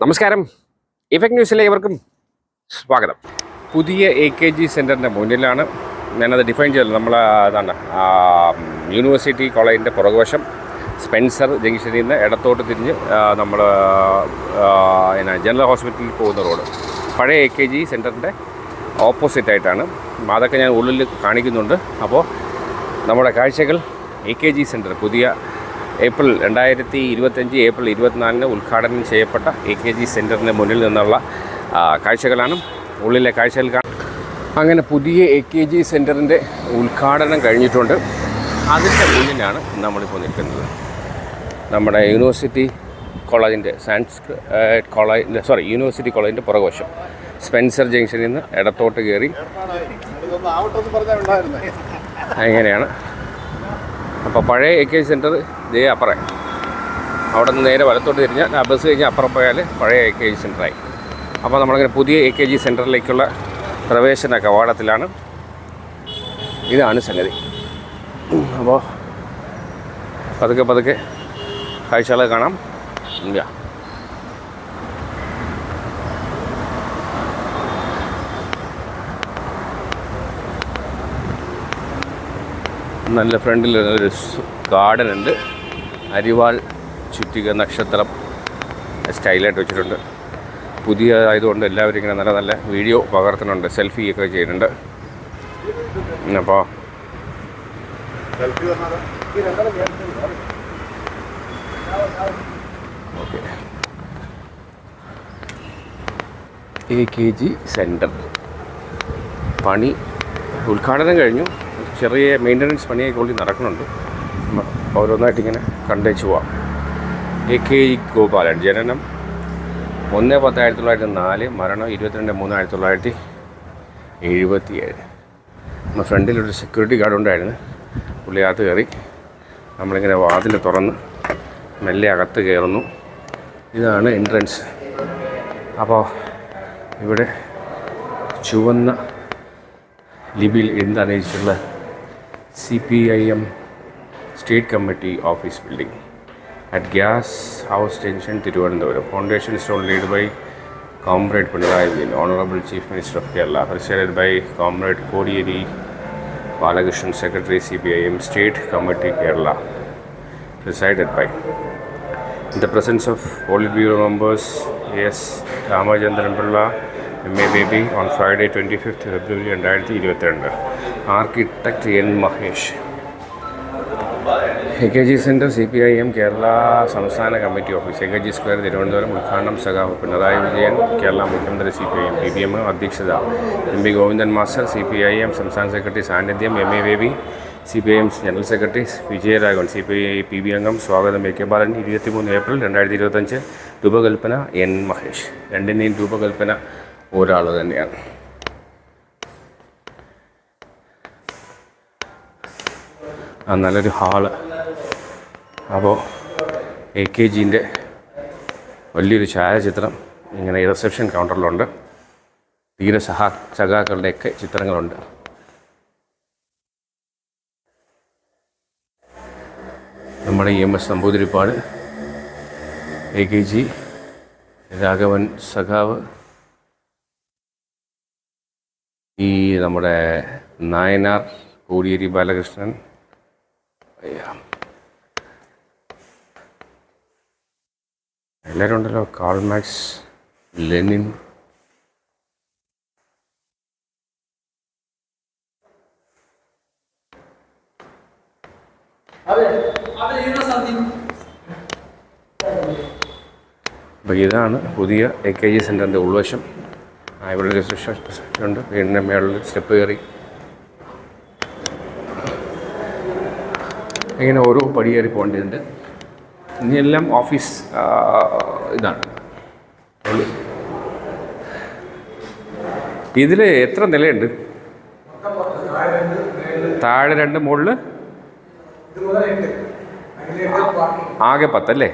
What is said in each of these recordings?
നമസ്കാരം. ഇഫക്ട് ന്യൂസിലെ ഇവർക്കും സ്വാഗതം. പുതിയ എ കെ ജി സെന്ററിന്റെ മുന്നിലാണ്. ഞാനത് ഡിഫൈൻ ചെയ്തത്. നമ്മൾ അതാണ് യൂണിവേഴ്സിറ്റി കോളേജിന്റെ പുറകുവശം സ്പെൻസർ ജംഗ്ഷനിൽ നിന്ന് ഇടത്തോട്ട് തിരിഞ്ഞ് നമ്മൾ എന്നാ ജനറൽ ഹോസ്പിറ്റലിൽ പോകുന്ന റോഡ്. പഴയ എ കെ ജി സെന്ററിന്റെ ഓപ്പോസിറ്റ് ആയിട്ടാണ്. അതൊക്കെ ഞാൻ ഉള്ളിൽ കാണിക്കുന്നുണ്ട്. അപ്പോൾ നമ്മുടെ കാഴ്ചകൾ എ കെ ജി സെന്റർ പുതിയ ഏപ്രിൽ രണ്ടായിരത്തി ഇരുപത്തഞ്ച് ഏപ്രിൽ ഇരുപത്തിനാലിന് ഉദ്ഘാടനം ചെയ്യപ്പെട്ട എ കെ ജി സെന്ററിന്റെ മുന്നിൽ നിന്നുള്ള കാഴ്ചകളാണ്. ഉള്ളിലെ കാഴ്ചകൾ അങ്ങനെ പുതിയ എ കെ ജി സെന്ററിന്റെ ഉദ്ഘാടനം കഴിഞ്ഞിട്ടുണ്ട്. അതിന്റെ മുന്നിലാണ് നമ്മളിപ്പോൾ നിൽക്കുന്നത്. നമ്മുടെ യൂണിവേഴ്സിറ്റി കോളേജിന്റെ സയൻസ് കോളേജിന്റെ സോറി യൂണിവേഴ്സിറ്റി കോളേജിന്റെ പുറകുവശം. സ്പെൻസർ ജംഗ്ഷനിൽ നിന്ന് ഇടത്തോട്ട് കയറി. അങ്ങനെയാണ്. അപ്പോൾ പഴയ എ കെ ജി സെന്റർ ദേ അപ്പറേ. അവിടെ നിന്ന് നേരെ വലത്തോട്ട് തിരിഞ്ഞാൽ ആ ബസ് കഴിഞ്ഞ് അപ്പുറം പോയാൽ പഴയ എ കെ ജി സെന്ററായി അപ്പോൾ നമ്മളിങ്ങനെ പുതിയ എ കെ ജി സെന്ററിലേക്കുള്ള പ്രവേശന കവാടത്തിലാണ് ഇതാണ് സംഗതി. അപ്പോൾ പതുക്കെ പതുക്കെ കാഴ്ചകൾ കാണാം. ഇല്ല. നല്ല ഫ്രണ്ടിൽ ഒരു ഗാർഡൻ ഉണ്ട്. അരിവാൾ ചുറ്റിക നക്ഷത്രം സ്റ്റൈലായിട്ട് വെച്ചിട്ടുണ്ട്. പുതിയ ആയതുകൊണ്ട് എല്ലാവരും ഇങ്ങനെ നല്ല നല്ല വീഡിയോ പകർത്തുന്നുണ്ട് സെൽഫി ഒക്കെ ചെയ്യുന്നുണ്ട്. അപ്പോൾ okay. A K G centre പണി ഉദ്ഘാടനം കഴിഞ്ഞു. ചെറിയ മെയിന്റനൻസ് പണിയൊക്കെ ഉള്ളിൽ നടക്കുന്നുണ്ട്. ഓരോന്നായിട്ടിങ്ങനെ കണ്ടേച്ച് പോവാം. എ കെ ഇ ഗോപാലൻ ജനനം ഒന്ന് പത്ത് ആയിരത്തി തൊള്ളായിരത്തി നാല് മരണം ഇരുപത്തിരണ്ട് മൂന്ന് ആയിരത്തി തൊള്ളായിരത്തി എഴുപത്തി ഏഴ് നമ്മുടെ ഫ്രണ്ടിലൊരു സെക്യൂരിറ്റി ഗാർഡ് ഉണ്ടായിരുന്നു. പുള്ളി അകത്ത് കയറി നമ്മളിങ്ങനെ വാതിൽ തുറന്ന് മെല്ലെ അകത്ത് കയറുന്നു. ഇതാണ് എൻട്രൻസ് അപ്പോൾ ഇവിടെ ചുവന്ന ലിപിയിൽ എന്താണ് എഴുതിയിട്ടുള്ള C P I M state committee office building at gas house junction Thiruvananthapuram foundation stone lead by comrade Pinarayi Vijayan honourable chief minister of Kerala presided by comrade Kodiyeri Balakrishnan secretary C P I M state committee Kerala presided by. In the presence of Politburo members S. Ramachandran Pilla, MABB, on Friday 25th February രണ്ടായിരത്തി ഇരുപത്തിരണ്ട് architect N Mahesh. A K G centre C P I M Kerala സംസ്ഥാന committee office. A K G square Thiruvananthapuram ഉദ്ഘാടനം സഖാവ് പിണറായി വിജയൻ കേരള മുഖ്യമന്ത്രി C P I M P B M അധ്യക്ഷത M P Govindan master C P I M സംസ്ഥാന secretary സാന്നിധ്യം M A Baby C P I M general secretary Vijayaraghavan C P I P B അംഗം സ്വാഗതം A K ബാലൻ ഇരുപത്തിമൂന്ന് April രണ്ടായിരത്തി ഇരുപത്തഞ്ച് രൂപകൽപ്പന N Mahesh. രണ്ടിന്റെയും രൂപകൽപ്പന ഒരാൾ തന്നെയാണ്. നല്ലൊരു ഹാൾ അപ്പോൾ എ കെ ജിന്റെ വലിയൊരു ഛായാചിത്രം ഇങ്ങനെ റിസപ്ഷൻ കൗണ്ടറിലുണ്ട് തീരെ സഹാ സഖാക്കളുടെയൊക്കെ ചിത്രങ്ങളുണ്ട് നമ്മുടെ E M S Namboodiripad A K G Raghavan സഖാവ് ഈ നമ്മുടെ നായനാർ കോടിയേരി ബാലകൃഷ്ണൻ. എല്ലാവരും ഉണ്ടല്ലോ കാൾമാക്സ് ലെനിൻ അപ്പോൾ ഇതാണ് പുതിയ എ കെ ജി സെന്ററിന്റെ ഉൾവശം. ഇവിടെ ഒരു ഉണ്ട്. വീടിന്റെ മേളിൽ സ്റ്റെപ്പ് കയറി. ഇങ്ങനെ ഓരോ പടി കയറി പോകേണ്ടതുണ്ട്. ഇനിയെല്ലാം ഓഫീസ് ഇതാണ്. ഇതിൽ എത്ര നിലയുണ്ട്? താഴെ രണ്ട് മുകളിൽ ആകെ പത്തല്ലേ?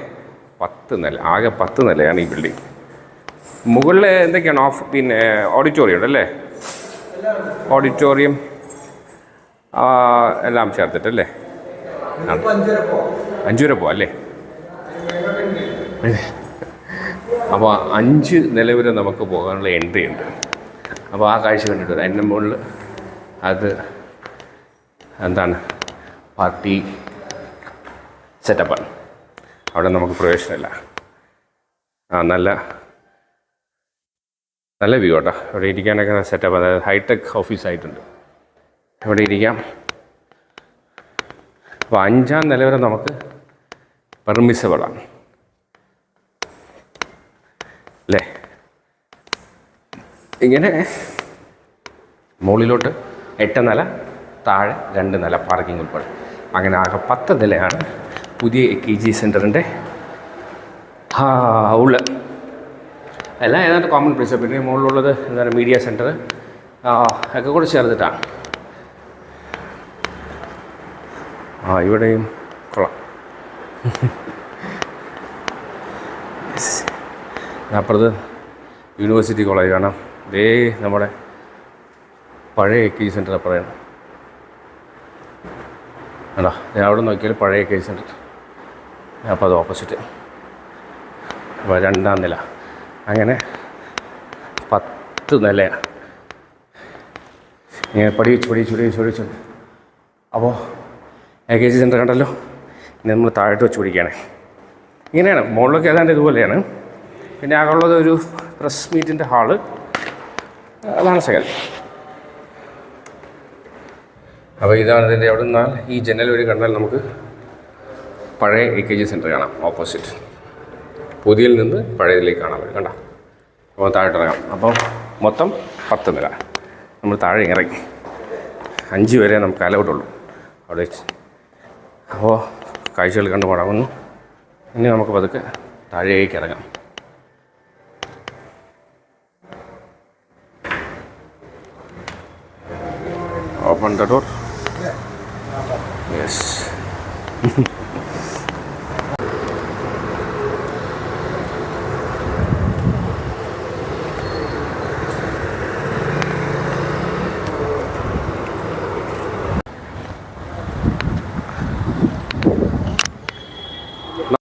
പത്ത് നില ആകെ പത്ത് നിലയാണ് ഈ ബിൽഡിംഗ് മുകളിൽ എന്തൊക്കെയാണ് ഓഫ് പിന്നെ ഓഡിറ്റോറിയം ഉണ്ടല്ലേ ഓഡിറ്റോറിയം എല്ലാം ചേർത്തിട്ടല്ലേ? ആ. അഞ്ചു വരെ പോവാം അല്ലേ? അപ്പോൾ അഞ്ച് നില വരെ നമുക്ക് പോകാനുള്ള എൻട്രി ഉണ്ട്. അപ്പോൾ ആ കാഴ്ച കണ്ടിട്ട് വരാം. അതിന്റെ മുകളിൽ അത് എന്താണ്? പാർട്ടി സെറ്റപ്പാണ് അവിടെ നമുക്ക് പ്രവേശനമില്ല. ആ നല്ല നല്ല വ്യൂ കേട്ടോ അവിടെ ഇരിക്കാനൊക്കെ സെറ്റപ്പ് അതായത് ഹൈടെക് ഓഫീസായിട്ടുണ്ട് അവിടെ ഇരിക്കാം. അപ്പോൾ അഞ്ചാം നില വരെ നമുക്ക് പെർമിസബിളാണ് അല്ലേ ഇങ്ങനെ മുകളിലോട്ട് എട്ട് നില താഴെ രണ്ട് നില പാർക്കിംഗ് ഉൾപ്പെടെ. അങ്ങനെ ആകെ പത്ത് നിലയാണ് പുതിയ കെ ജി സെന്ററിന്റെ ഉള്ള. എല്ലാം ഏതാണ്ട് കോമൺ പ്ലേസ് പിന്നെ മുകളിലുള്ളത് എന്താണ്? മീഡിയ സെന്റർ ഒക്കെ കൂടെ ചേർത്തിട്ടാണ്. ആ ഇവിടെയും കൊള്ളാം. അപ്പുറത്ത് യൂണിവേഴ്സിറ്റി കോളേജ് കാണാം ദേ നമ്മുടെ പഴയ കെ സെന്റർ അപ്പുറയാണ് അല്ല ഞാൻ അവിടെ നോക്കിയാൽ പഴയ കെ ജി സെന്റർ അപ്പോൾ അത് ഓപ്പോസിറ്റ് അപ്പോൾ രണ്ടാം നില. അങ്ങനെ പത്ത് നിലയാണ്. ഇങ്ങനെ പടിയിച്ച് പടിയിച്ച് പടിയിച്ച് പഠിച്ചു. അപ്പോൾ എ കെ ജി സെന്റർ കണ്ടല്ലോ? ഇനി നമ്മൾ താഴോട്ട് വെച്ച് പിടിക്കുകയാണ്. ഇങ്ങനെയാണ്. മുകളിലൊക്കെ ഏതാണ്ട് ഇതുപോലെയാണ്. പിന്നെ ആകെയുള്ളത് ഒരു പ്രസ് മീറ്റിന്റെ ഹാൾ അതാണ് സകൽ അപ്പോൾ ഇതാണ് ഇതിന്റെ അവിടെ നിന്നാൽ ഈ ജനൽ വഴി കണ്ടാൽ നമുക്ക് പഴയ എ കെ ജി സെന്റർ കാണാം ഓപ്പോസിറ്റ് പുതിയതിൽ നിന്ന് പഴയതിലേക്ക് കാണാൻ പറ്റും കണ്ട? അപ്പോൾ താഴോട്ട് ഇറങ്ങാം. അപ്പോൾ മൊത്തം പത്ത് നില. നമ്മൾ താഴെ ഇറങ്ങി. അഞ്ച് വരെ നമുക്ക് അലൗട്ടുള്ളൂ അവിടെ അപ്പോൾ കാഴ്ചകൾ കണ്ടു മടങ്ങുന്നു ഇനി നമുക്ക് പതുക്കെ താഴേക്ക് ഇറങ്ങാം. Open the door yes